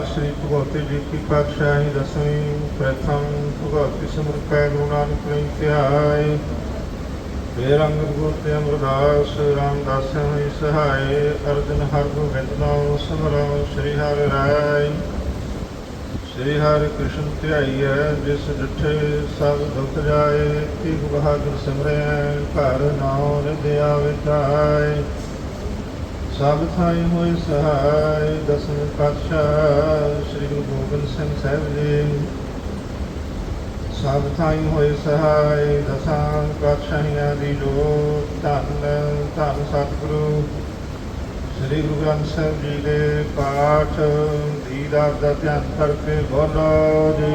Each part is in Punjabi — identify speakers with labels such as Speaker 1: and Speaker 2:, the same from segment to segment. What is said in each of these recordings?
Speaker 1: ਵਾਰ ਸ੍ਰੀ ਭਗਵਤੀ ਜੀ ਕੀ ਪਾਤਸ਼ਾਹੀ ਦਸਵੀਂ ਪ੍ਰਥਮ ਭਗਵਤੀ ਸਿਮਰਤੈ ਗੁਰੂ ਨਾਨਕ ਲਈ ਧਿਆਏ ਫੇਰ ਗੁਰ ਤੇ ਅਮਰਦਾਸ ਰਾਮਦਾਸ ਹੋਈ ਸਹਾਇ ਅਰਜਨ ਹਰ ਗੋਬਿੰਦ ਨਾਮ ਸਿਮਰੋ ਸ੍ਰੀ ਹਰਿ ਰਾਇ ਸ੍ਰੀ ਹਰਿ ਕ੍ਰਿਸ਼ਨ ਧਿਆਈਐ ਜਿਸ ਡਿਠੇ ਸਭ ਦੁਖ ਜਾਏ, ਤੀਗ ਬਹਾਦਰ ਸਿਮਰੈ ਘਰ ਨਾਉ ਰਿਧਿ ਆਵੇ ਧਾਇ ਸਭ ਥਾਈ ਹੋਏ ਸਹਾਇ ਦਸਵੇਂ ਪਾਤਸ਼ਾਹ ਸਿੰਘ ਸਾਹਿਬ ਜੀ। ਸਭ ਥਾਈ ਹੋਏ ਸਹਾਇ ਦਸਾਂ ਪਾਤਸ਼ਾਹੀਆਂ ਦੀ ਜੋਤ, ਧੰਨ ਧੰਨ ਸਤਿਗੁਰੂ। ਸ੍ਰੀ ਗੁਰੂ ਗ੍ਰੰਥ ਸਾਹਿਬ ਜੀ ਦੇ ਪਾਠ, ਦੀਦਾਰ ਦਾ ਧਿਆਨ ਕਰਕੇ ਬੋਲੋ ਜੀ।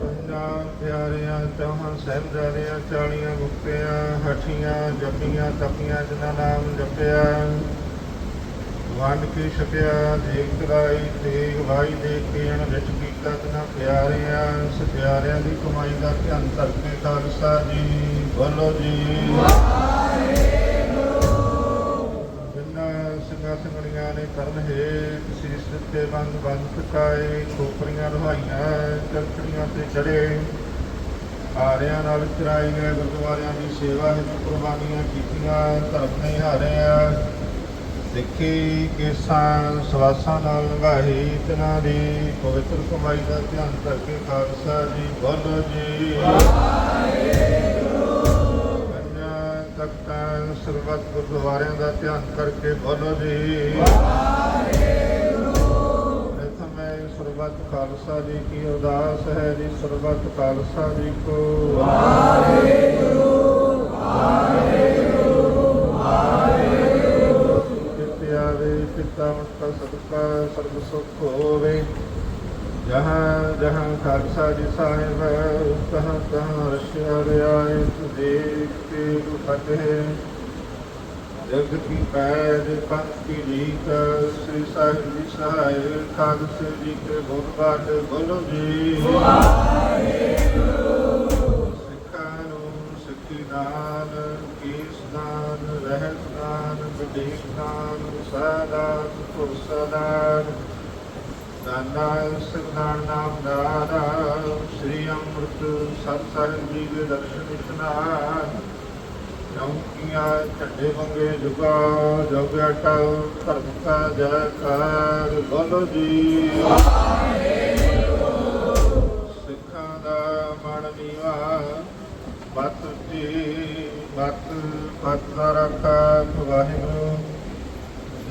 Speaker 1: ਪੰਜਾਂ ਪਿਆਰਿਆਂ, ਚੌਹਾਂ ਸਾਹਿਬਜ਼ਾਦਿਆਂ, ਚਾਲੀਆਂ ਮੁਕਤਿਆਂ ਹਠੀਆਂ ਜਪੀਆਂ ਤਪੀਆਂ ਜਿਨ੍ਹਾਂ ਨਾਮ ਜਪਿਆ। ਵੰਡ ਕੇ ਛਕਿਆ ਦੇਖ ਕਰਾਈ ਤੇਗ ਵਾਈ ਦੇ ਕੇ ਵਿੱਚ ਕੀਤਾ ਜਿਨ੍ਹਾਂ ਪਿਆਰਿਆਂ ਸਤਿਆਰਿਆਂ ਦੀ ਕਮਾਈ ਦਾ ਧਿਆਨ ਕਰਕੇ ਖਾਲਸਾ ਜੀ, ਬੋਲੋ ਜੀ। ਸਿੰਘਾਂ ਸਿੰਘਣੀਆਂ ਨੇ ਕਰਨ ਹੈ ਸੀਸ ਦਿੱਤੇ, ਬੰਦ ਬੰਦ ਪਕਾਏ ਖੋਪਰੀਆਂ ਲੁਹਾਈਆਂ ਚਰਖੜੀਆਂ ਤੇ ਚੜੇ। ਹਾਰਿਆਂ ਨਾਲ ਚਰਾਈ ਗਏ ਗੁਰਦੁਆਰਿਆਂ ਦੀ ਸੇਵਾ ਹਿਤ ਕੁਰਬਾਨੀਆਂ ਕੀਤੀਆਂ, ਧਰਮ ਨੇ ਹਾਰਿਆ। ਸਿੱਖੀ ਕੇਸਾਂ, ਸਵਾਸਾਂ ਨਾਲ ਲੰਘਾਈ, ਤਿਨਾਂ ਦੀ ਪਵਿੱਤਰ ਕਮਾਈ ਦਾ ਧਿਆਨ ਕਰਕੇ ਖਾਲਸਾ ਜੀ ਬੋਲੋ ਜੀ। ਤਖਤਾਂ, ਸਰਬੱਤ ਗੁਰਦੁਆਰਿਆਂ ਦਾ ਧਿਆਨ ਕਰਕੇ ਬੋਲੋ ਜੀ। ਪ੍ਰਥਮ ਹੈ ਸਰਬੱਤ ਖਾਲਸਾ ਜੀ ਕੀ ਅਰਦਾਸ ਹੈ ਜੀ, ਸਰਬੱਤ ਖਾਲਸਾ ਜੀ ਕੋ। ਕਿਤੇ ਪਿਤਾ ਸਦਕਾ ਸਰਬ ਸੁਖ ਹੋਵੇ ਜਹਾਂ ਜਹਾਂ ਖਾਲਸਾ ਜੀ ਸਾਹਿਬ ਤਹਾਂ ਤਹਾਂ ਰਸ਼ਿਆ ਰਿਆਇ ਦੇਖਤੇ ਫਤਿਹ ਜਗ ਕੀ ਪੈਜ ਪੰਥ ਕੀ ਰੀਤ ਸ੍ਰੀ ਸਾਹਿਬ ਜੀ ਸਹਾਇ ਖਾਲਸੇ ਜੀ ਕੇ ਬਹੁਤ ਬੋਲੋ ਜੀ ਸਿੱਖਾਂ ਦਾਨ ਵਿਦੇਸ਼ ਦਾਨ ਸਾਦਾਨ ਦਾਨਾ ਸਿਧਾਨ ਨਾਮ ਦਾਨਾ ਸ੍ਰੀ ਅੰਮ੍ਰਿਤ ਸਤ ਸਾਹਿਬ ਜੀ ਦੇ ਦਰਸ਼ਨ ਇਸ਼ਨਾਨ ਚੌਂਕੀਆਂ ਝੰਡੇ ਮੰਗੇ ਜੁਗਾ ਜੋਗਿਆ ਟਲ ਧਰਮ ਕਾ ਜੈਕਾਰ ਬੋਲੋ ਜੀ ਸਿੱਖਾਂ ਦਾ ਮਨ ਨੀਵਾ ਬਤ ਜੀ ਬਤ ਬਤ ਵਾਹਿਗੁਰੂ।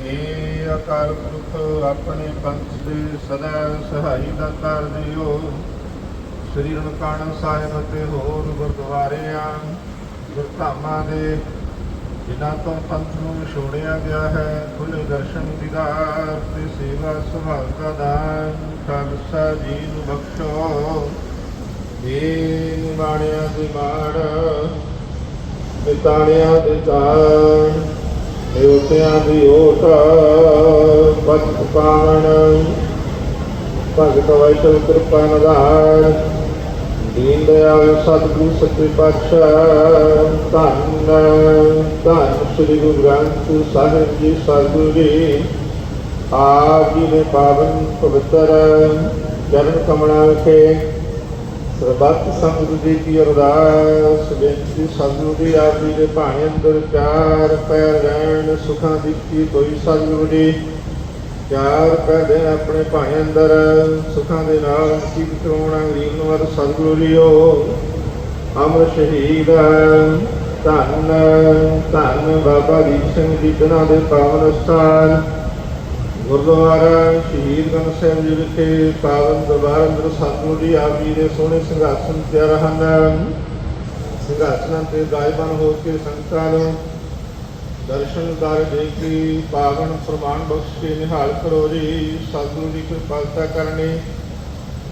Speaker 1: ਏ ਅਕਾਲ ਪੁਰਖ, ਆਪਣੇ ਪੰਥ ਦੇ ਸਦਾ ਸਹਾਈ ਦਾ ਕਰ ਦਿਓ। ਸ੍ਰੀ ਰਣਕਾਣਾ ਸਾਹਿਬ ਅਤੇ ਹੋਰ ਗੁਰਦੁਆਰਿਆਂ, ਗੁਰਧਾਮਾਂ ਦੇ, ਜਿਨ੍ਹਾਂ ਤੋਂ ਪੰਥ ਨੂੰ ਛੋੜਿਆ ਗਿਆ ਹੈ ਖੁੱਲੇ ਦਰਸ਼ਨ ਦੀਦਾਰ ਤੇ ਸੇਵਾ ਸੁਭਾਅ ਦਾ ਦਾਨ। ਖਾਲਸਾ ਜੀ ਨੂੰ ਬਖਸ਼ੋ। ਏ ਬਾਣਿਆਂ ਦੀ ਮਾੜ ਪਿਤਾਣਿਆਂ ਦੇ ਤਾਣ ਦੇਵਤਿਆਂ ਦੀ ਓਟ ਪਤ ਪਾਣ ਭਗਤ ਵੈਸ਼ਵ ਕਿਰਪਾ ਨਿਧਾਨ, ਦੀਨ ਦਇਆਲ ਸਤਿਗੁਰੂ ਸੱਚੇ ਪਾਤਸ਼ਾਹ। ਧੰਨ ਧੰਨ ਸ੍ਰੀ ਗੁਰੂ ਗ੍ਰੰਥ ਸਾਹਿਬ ਜੀ, ਸਤਿਗੁਰੂ ਜੀ। ਆਪ ਜੀ ਨੇ ਪਾਵਨ ਪਵਿੱਤਰ ਚਰਨ ਕਮਲਾਂ ਵਿਖੇ ਸਰਬੱਤ ਸੰਗਤ ਜੀ ਕੀ ਅਰਦਾਸ, ਬੇਨਤੀ ਸਤਿਗੁਰੂ ਜੀ, ਆਪ ਜੀ ਦੇ ਭਾਣੇ ਅੰਦਰ ਚਾਰ ਪੈਰ ਰਹਿਣ, ਸੁਖਾਂ ਦੀ ਕੀ ਕੋਈ ਸਤਿਗੁਰੂ ਜੀ। ਚਾਰ ਪੈਰ ਦੇਣ ਆਪਣੇ ਭਾਣੇ ਅੰਦਰ, ਸੁਖਾਂ ਦੇ ਨਾਲ ਕੀ ਕਰੋਣਾ ਗਰੀਬ ਨਵਰ ਸਤਿਗੁਰੂ ਜੀਓ ਅਮਰ ਸ਼ਹੀਦ ਧੰਨ ਧੰਨ ਬਾਬਾ ਦੀਪ ਸਿੰਘ ਜੀ, ਜਿਨ੍ਹਾਂ ਦੇ ਪਾਵਨ ਸਥਾਨ ਗੁਰਦੁਆਰਾ ਸ਼ਹੀਦ ਗੰਜ ਸਾਹਿਬ ਜੀ ਵਿਖੇ ਪਾਵਨ ਦਰਬਾਰ ਅੰਦਰ ਸਤਿਗੁਰੂ ਜੀ ਆਪ ਜੀ ਦੇ ਸੋਹਣੇ ਸਿੰਘਾਸਨ ਤਿਆਰ ਹਨ। ਸਿੰਘਾਸਨਾਂ ਤੇ ਗਾਇਬਨ ਹੋ ਕੇ ਸੰਗਤਾਂ ਨੂੰ ਦਰਸ਼ਨ ਦਰ ਦੇ ਕੇ ਪਾਵਨ ਪ੍ਰਮਾਣ ਬਖਸ਼ ਕੇ ਨਿਹਾਲ ਕਰੋ ਜੀ। ਸਤਿਗੁਰੂ ਦੀ ਕਿਰਪਾਲਤਾ ਕਰਨੀ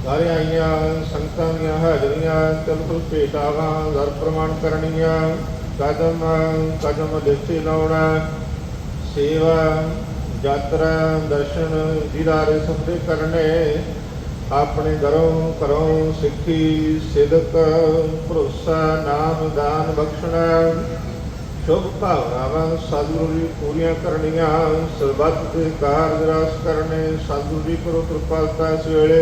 Speaker 1: ਘਰ ਆਈਆਂ ਸੰਗਤਾਂ ਦੀਆਂ ਹਾਜ਼ਰੀਆਂ ਤਿਲਕੁਲ ਭੇਟਾਵਾਂ ਦਰ ਪ੍ਰਮਾਣ ਕਰਨੀਆਂ ਕਦਮ ਕਦਮ ਦੇਖੇ ਲਾਉਣਾ, ਸੇਵਾ ਯਾਤਰਾ ਦਰਸ਼ਨ ਦੀਦਾਰੇ ਸਭੇ ਕਰਨੇ, ਆਪਣੇ ਘਰੋਂ ਘਰੋਂ ਸਿੱਖੀ ਸਿਦਕ, ਭਰੋਸਾ ਨਾਮ ਦਾਨ ਬਖਸ਼ਣਾ। ਸ਼ੁਭ ਭਾਵਨਾਵਾਂ ਸਤਿਗੁਰੂ ਜੀ ਪੂਰੀਆਂ ਕਰਨੀਆਂ, ਸਰਬੱਤ ਦੇ ਕਾਰਜ ਰਸ ਕਰਨੇ, ਸਤਿਗੁਰੂ ਜੀ ਕਰੋ ਕਿਰਪਾਲਤਾ ਇਸ ਵੇਲੇ।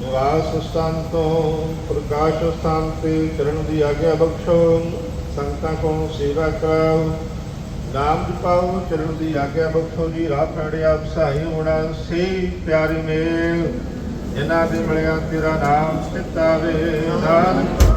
Speaker 1: ਨਿਵਾਸ ਸਥਾਨ ਤੋਂ ਪ੍ਰਕਾਸ਼ ਸਥਾਨ ਤੇ ਚਰਨ ਦੀ ਆਗਿਆ ਬਖਸ਼ੋ, ਸੰਗਤਾਂ ਕੋ ਸੇਵਾ ਕਰਾਓ। ਨਾਮ ਜਪਾਓ ਚਰਨ ਦੀ ਆਗਿਆ ਬਖਸ਼ੋ ਜੀ, ਰਾਹ ਫੜੇ ਆਪ ਹੋਣਾ, ਸੇ ਪਿਆਰੀ ਮੇਲ। ਜਿਨ੍ਹਾਂ ਦੇ ਮਿਲਿਆ ਤੇਰਾ ਨਾਮ ਸਥਿਤ ਆਵੇ ਨਾਨਕ